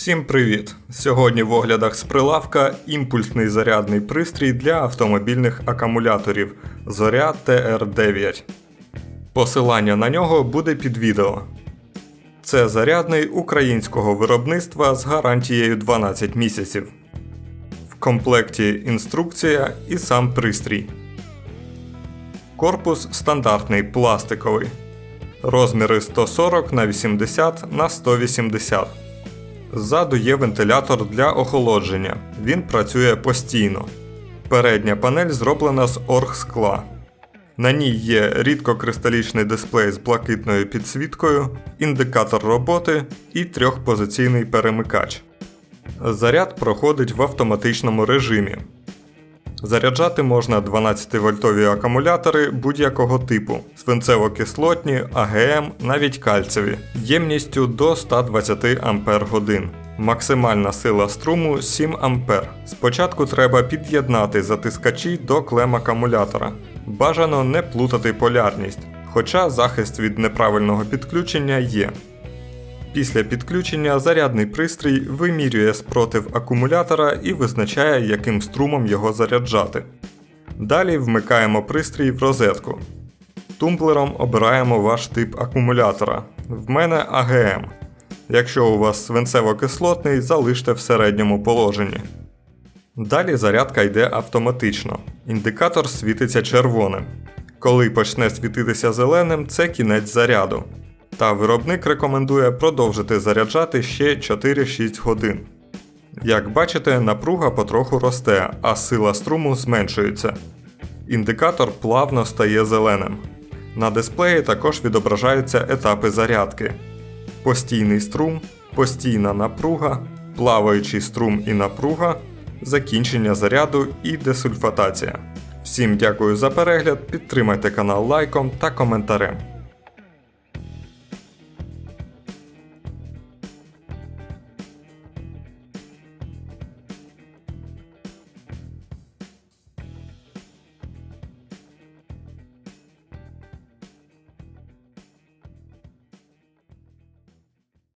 Всім привіт! Сьогодні в оглядах з прилавка імпульсний зарядний пристрій для автомобільних акумуляторів Зоря TR9. Посилання на нього буде під відео. Це зарядний українського виробництва з гарантією 12 місяців. В комплекті інструкція і сам пристрій. Корпус стандартний пластиковий. Розміри 140 на 80 на 180. Ззаду є вентилятор для охолодження. Він працює постійно. Передня панель зроблена з оргскла. На ній є рідкокристалічний дисплей з блакитною підсвіткою, індикатор роботи і трьохпозиційний перемикач. Заряд проходить в автоматичному режимі. Заряджати можна 12-вольтові акумулятори будь-якого типу, свинцево-кислотні, АГМ, навіть кальцеві, ємністю до 120 Ампер годин. Максимальна сила струму 7 А. Спочатку треба під'єднати затискачі до клем акумулятора. Бажано не плутати полярність, хоча захист від неправильного підключення є. Після підключення зарядний пристрій вимірює спротив акумулятора і визначає, яким струмом його заряджати. Далі вмикаємо пристрій в розетку. Тумблером обираємо ваш тип акумулятора. В мене АГМ. Якщо у вас свинцево-кислотний, залиште в середньому положенні. Далі зарядка йде автоматично. Індикатор світиться червоним. Коли почне світитися зеленим, це кінець заряду. Та виробник рекомендує продовжити заряджати ще 4-6 годин. Як бачите, напруга потроху росте, а сила струму зменшується. Індикатор плавно стає зеленим. На дисплеї також відображаються етапи зарядки: постійний струм, постійна напруга, плаваючий струм і напруга, закінчення заряду і десульфатація. Всім дякую за перегляд, підтримайте канал лайком та коментарем.